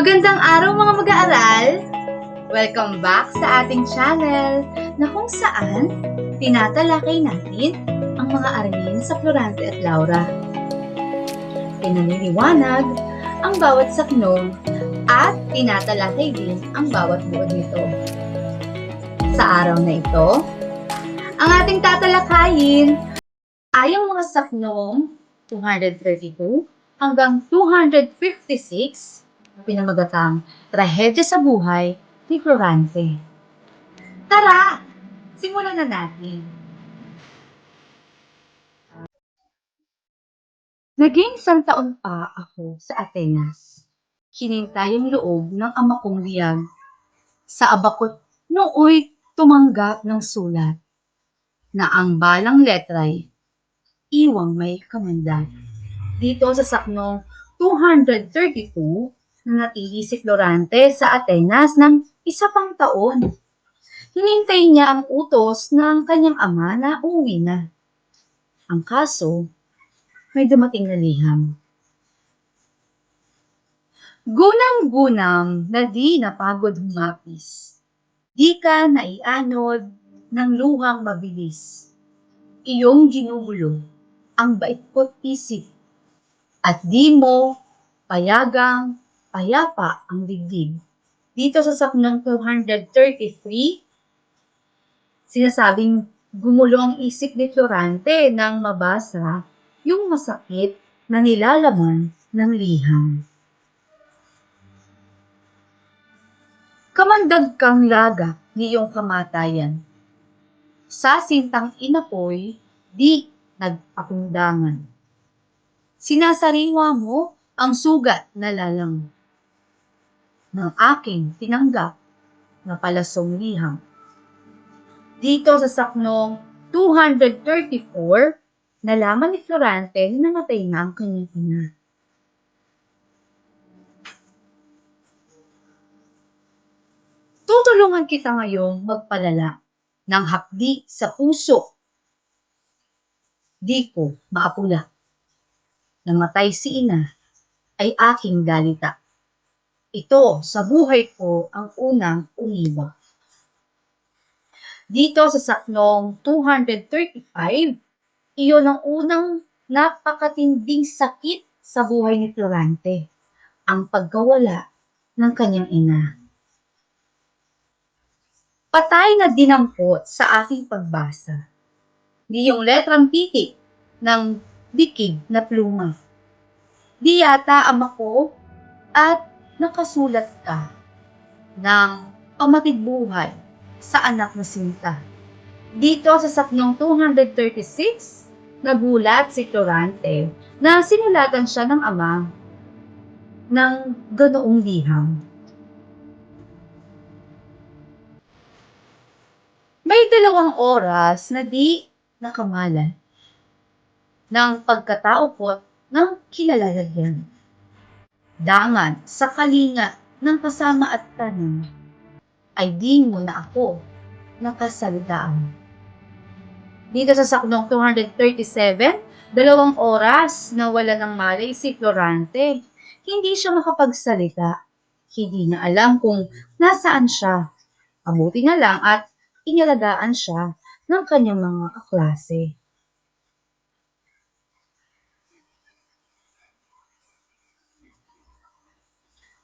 Magandang araw mga mag-aaral! Welcome back sa ating channel na kung saan tinatalakay natin ang mga aralin sa Florante at Laura. Pinaniniwanag ang bawat sakno at tinatalakay din ang bawat buod nito. Sa araw na ito, ang ating tatalakayin ay ang mga saknong 232 hanggang 256 na pinamagatang Trahedya sa Buhay ni Florante. Tara! Simulan na natin. Naging isang taon pa ako sa Atenas. Hinintay ang loob ng ama kong liyag. Sa abakot nooy tumanggap ng sulat na ang balang letray iwang may kamandag. Dito sa saknong 232 na natili si Florante sa Atenas ng isa pang taon. Hinintay niya ang utos ng kanyang ama na uuwi na. Ang kaso, may dumating na liham. Gunang-gunang na di napagod humapis. Di ka naianod ng luhang mabilis. Iyong ginugulo ang bait ko't isip at di mo payagang payapa ang digdig. Dito sa saknang 233, sinasabing gumulo ang isip ni Florante nang mabasa yung masakit na nilalaman ng liham. Kamandag kang laga ni iyong kamatayan. Sa sintang inapoy, di nagpakundangan. Sinasariwa mo ang sugat na lalang ng aking tinanggap na palasong liham. Dito sa saknong 234, nalaman ni Florante na namatay na ang kanyang ina. Tutulungan kita ngayong magpalala ng hapdi sa puso. Di ko maapula. Namatay si ina ay aking dalita. Ito sa buhay ko ang unang umiwa. Dito sa saknong 235, iyon ang unang napakatinding sakit sa buhay ni Florante, ang pagkawala ng kanyang ina. Patay na dinampot sa aking pagbasa. Di yung letrang pitik ng dikig na pluma. Di yata ama ko at nakasulat ka ng pamatid buhay sa anak na sinta. Dito sa saknong 236, nagulat si Florante na sinulatan siya ng ama ng ganoong liham. May dalawang oras na di nakamalan ng pagkatao ko ng kilalalayan. Dangan sa kalinga ng kasama at tanong, ay di mo na ako nakasalitaan. Dito sa saknong 237, dalawang oras na wala ng malay si Florante. Hindi siya makapagsalita. Hindi na alam kung nasaan siya. Abuti na lang at inalagaan siya ng kanyang mga kaklase.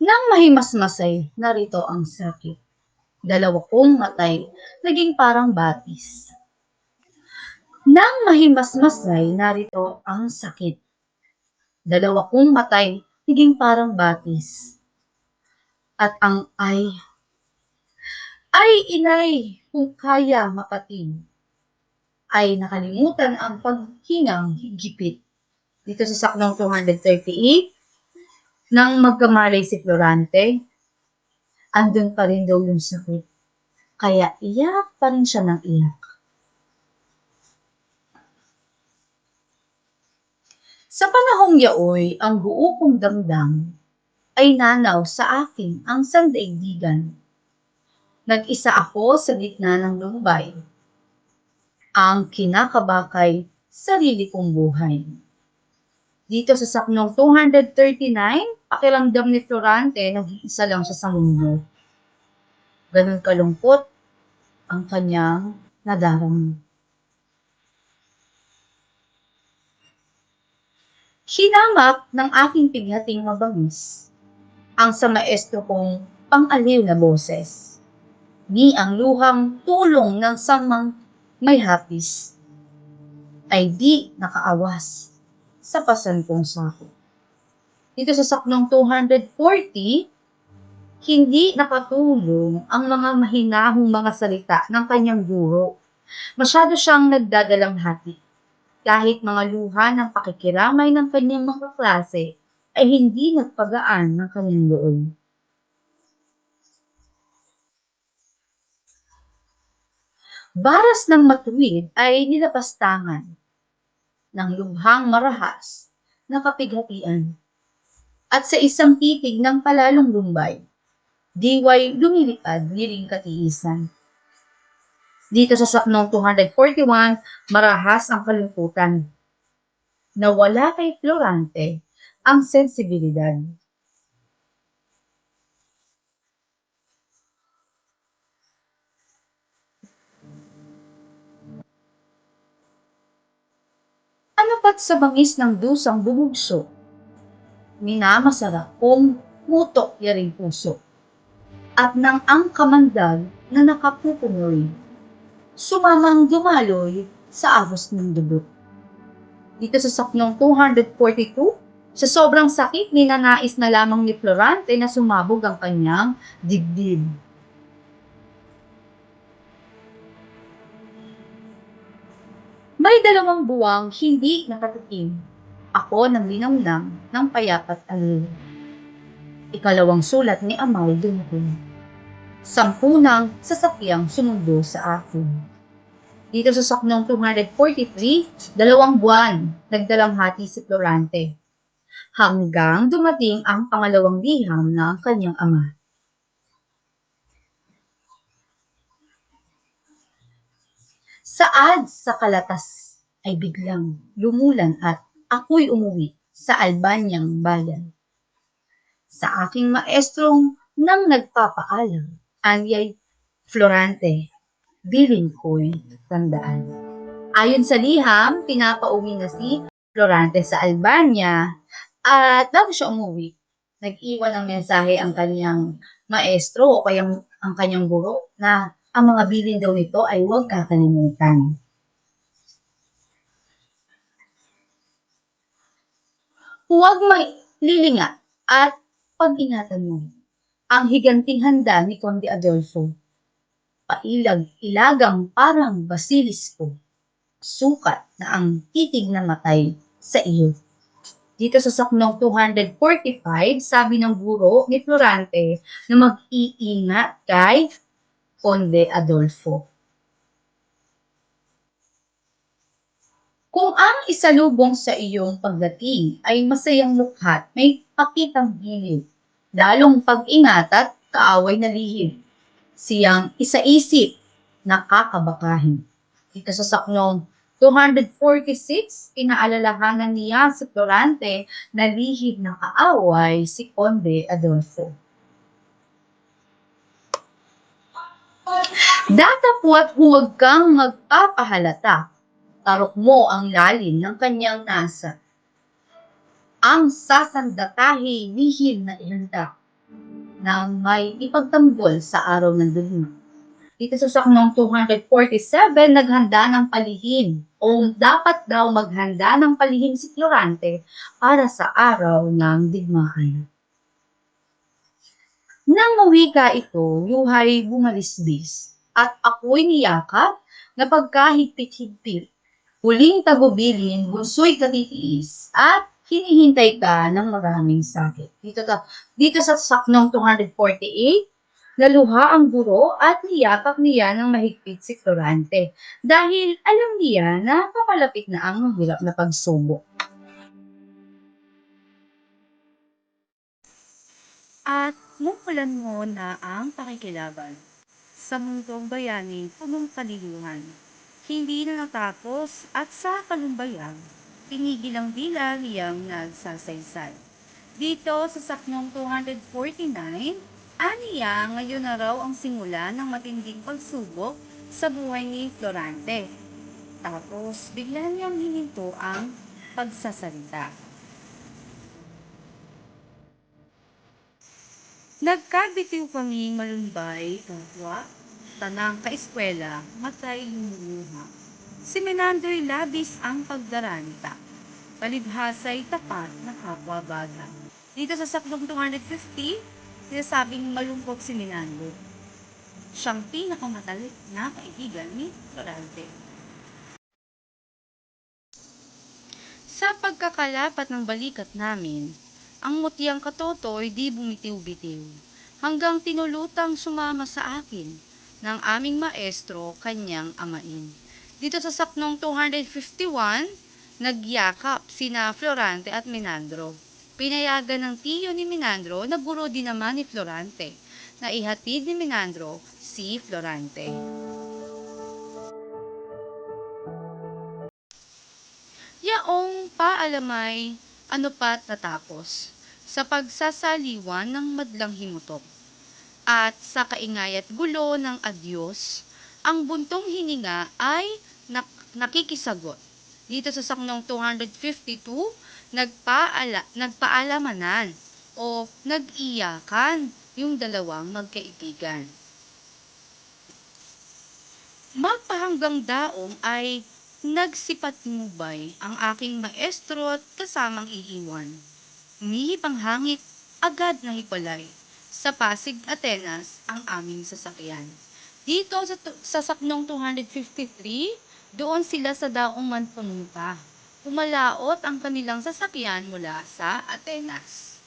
Nang mahimasmasay, narito ang sakit. Dalawa kong matay, naging parang batis. Nang mahimasmasay, narito ang sakit. Dalawa kong matay, naging parang batis. At ang ay, ay inay, kung kaya mapating, ay nakalimutan ang paghingang gipit. Dito sa saknong 238, nang magkamalay si Florante, andun pa rin daw yung sakit. Kaya iyak pa rin siya ng iyak. Sa panahong yaoy, ang buo kong damdam ay nanaw sa akin ang sandaigdigan. Nag-isa ako sa gitna ng lumbay. Ang kinakabakay, sarili kong buhay. Dito sa saknong 239, pakiramdam ni Florante nag-iisa lang siya sa mundo. Ganun kalungkot ang kanyang nadarama. Hinamak ng aking pighating mabangis ang sa maestro kong pang-aliw na boses. Ni ang luhang tulong ng samang may hapis ay di nakaawas sa pasan kong sako. Dito sa saknong 240, hindi nakatulong ang mga mahinahong mga salita ng kanyang guro. Masyado siyang nagdadalang hati. Kahit mga luha ng pakikiramay ng kanyang mga klase ay hindi nagpagaan ng kanyang loob. Baras ng matuwid ay nilapastangan ng lubhang marahas na kapighatian. At sa isang titig ng palalong lumbay, diway lumilipad niling katiisan. Dito sa saknong 241, marahas ang kalungkutan. Nawala kay Florante ang sensibilidad. Ano pat sa bangis ng dusang bubugso? Minamasarap kong mutok yaring puso. At nang ang kamandag na nakapupungoy, sumamang dumaloy sa agos ng dugo. Dito sa saknong 242, sa sobrang sakit, ninanais na lamang ni Florante na sumabog ang kanyang dibdib. May dalawang buwang hindi nakatikim. Ako ng linamnam ng payapat alil. Ikalawang sulat ni Amal Duncan. Sampu ng sasakyang sumundo sa akin. Dito sa saknong 243, dalawang buwan nagdalang hati si Florante. Hanggang dumating ang pangalawang liham ng kanyang ama. Saad sa kalatas ay biglang lumulan at ako'y umuwi sa Albanyang bayan. Sa aking maestrong nang nagpapaalam, anyay Florante, bilin ko'y tandaan. Ayon sa liham, pinapauwi na si Florante sa Albania at bago siya umuwi, nag-iwan ng mensahe ang kanyang maestro o kaya ang kanyang guro na ang mga bilin daw nito ay huwag kakalimutan. Huwag maililingat at pag-ingatan mo ang higanting handa ni Conde Adolfo. Pailag ilagang parang basilisco, sukat na ang titig na matay sa iyo. Dito sa saknong 245, sabi ng guro ni Florante na mag-iingat kay Conde Adolfo. Kung ang isalubong sa iyong pagdating ay masayang lukhat, may pakitang gilid, lalong pag-ingat at kaaway na lihim. Siyang isaisip, nakakabakahin. Dito sa saknong 246, pinaalalahanan niya sa Florante na lihim na kaaway si Conde Adolfo. Datapwat huwag kang magpapahalata. Tarok mo ang lalim ng kanyang nasa. Ang sasandatahi lihim na ihanda na may ipagtanggol sa araw ng dilim. Dito sa saknong 247, naghanda ng palihim o dapat daw maghanda ng palihim si Florante para sa araw ng digmaan. Nang mawika ito, luhay bumalisbis at ako'y niyakap na pagkahigpit-higpit. Huling tagubilin, bunso'y katitiis at hinihintay ka ng maraming sakit. Dito, ta, dito sa saknong 248, naluha ang guro at niyakap niya ng mahigpit si Florante dahil alam niya na papalapit na ang mahirap na pagsubok. At mukulan mo na ang pakikilaban sa mundong bayani punong kaluluhan. Hindi na natapos at sa kalumbayan, pinigil ang dila niyang nagsasaysay. Dito sa saknong 249, aniya ngayon na raw ang simula ng matinding pagsubok sa buhay ni Florante. Tapos, bigla niyang hininto ang pagsasalita. Nagkabitiw kami malunbay, tungwa, tanang kaeskwela, matay lumuha. Si Menandoy labis ang pagdaranta. Palibhasay tapat na kapwa bata. Dito sa saklong 250, sinasabing malungkot si Menando. Siyang pinakamatalik na kaibigan ni Florante. Sa pagkakalapat ng balikat namin, ang mutiyang katotoy di bumitiw-bitiw, hanggang tinulutang sumama sa akin ng aming maestro kanyang amain. Dito sa saknong 251, nagyakap sina Florante at Menandro. Pinayagan ng tiyo ni Menandro na guro din naman ni Florante, na ihatid ni Menandro si Florante. Yaong paalamay, ano pat natapos, sa pagsasaliwan ng madlang himutok. At sa kaingay at gulo ng adyos, ang buntong hininga ay nak- nakikisagot. Dito sa saknong 252, nagpaala, nagpaalamanan o nag-iyakan yung dalawang magkaibigan. Magpahanggang daong ay nagsipatnubay ang aking maestro at kasamang iiwan. Umihip ang hangit, agad na hipalay. Sa Pasig, Atenas, ang aming sasakyan. Dito sa, sa saknong 253, doon sila sa daong man pumunta. Pumalaot ang kanilang sasakyan mula sa Atenas.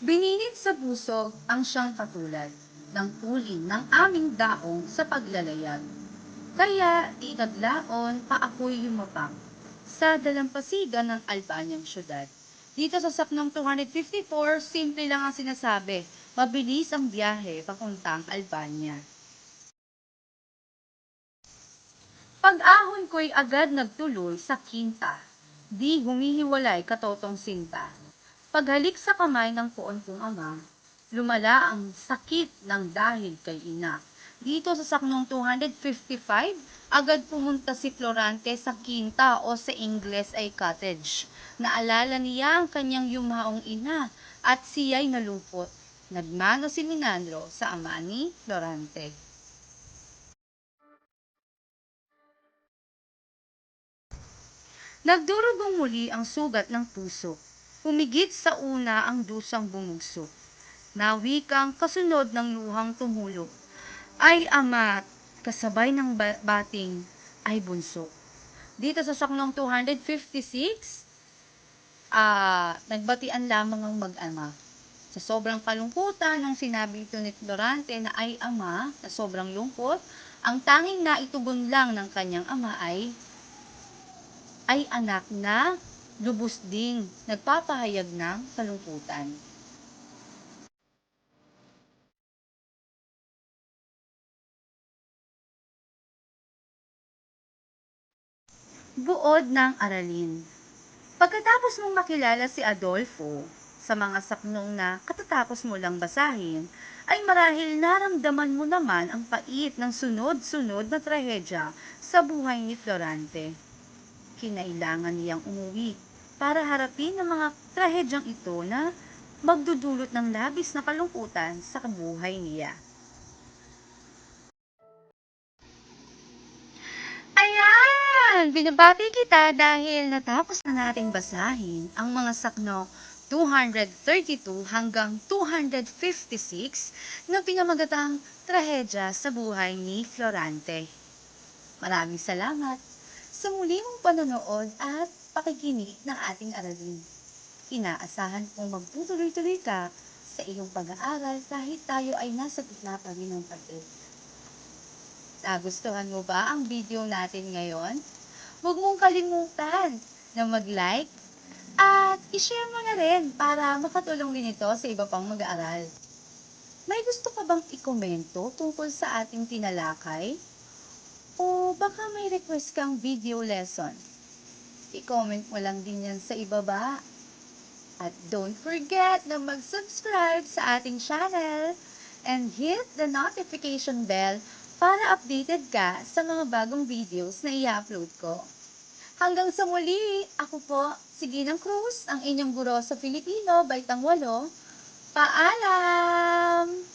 Bininit sa busog ang siyang katulad ng tulin ng aming daong sa paglalayag. Kaya di naglaon pa ako'y yumapang sa dalampasigan ng Albanyang syudad. Dito sa saknong 254, simple lang ang sinasabi, mabilis ang biyahe papuntang Albania. Pag-ahon ko'y agad nagtuloy sa kinta, di humihiwalay katotong sinta. Paghalik sa kamay ng poon kong ama, lumala ang sakit ng dahil kay ina. Dito sa saknong 255, agad pumunta si Florante sa kinta o sa Ingles ay cottage. Naalala niya ang kanyang yumaong ina at siya'y nalupot. Nagmano si Minandro sa ama ni Florante. Nagdurugong muli ang sugat ng puso. Humigit sa una ang dusang bumugso. Nawikang kasunod ng luhang tumulog. Ay ama, kasabay ng ba- bating ay bunso. Dito sa saklong 256, ah, nagbatian lamang ang mag-ama. Sa sobrang kalungkutan ng sinabi ito ni Florante na ay ama, na sobrang lungkot, ang tanging naitugon lang ng kanyang ama ay ay anak na lubos ding nagpapahayag ng kalungkutan. Buod ng aralin Pagkatapos mong makilala si Adolfo, sa mga saknong na katatapos mo lang basahin, ay marahil naramdaman mo naman ang pait ng sunod-sunod na trahedya sa buhay ni Florante. Kinailangan niyang umuwi para harapin ang mga trahedyang ito na magdudulot ng labis na kalungkutan sa buhay niya. Ayan! Binabati kita dahil natapos na nating basahin ang mga sakno 232 hanggang 256 na pinamagatang trahedya sa buhay ni Florante. Maraming salamat sa muli mong panonood at pakikinig ng ating aralin. Inaasahan kong magtutuloy-tuloy ka sa iyong pag-aaral kahit tayo ay nasa gitna pa rin ng pag Nagustuhan mo ba ang video natin ngayon? Huwag mong kalimutan na mag-like at i-share mo na rin para makatulong din ito sa iba pang mag-aaral. May gusto ka bang ikomento tungkol sa ating tinalakay? O baka may request kang video lesson? I-comment mo lang din yan sa ibaba. At don't forget na mag-subscribe sa ating channel and hit the notification bell para updated ka sa mga bagong videos na i-upload ko. Hanggang sa muli, ako po, si Ginang Cruz, ang inyong guro sa Filipino, Baitang 8. Paalam!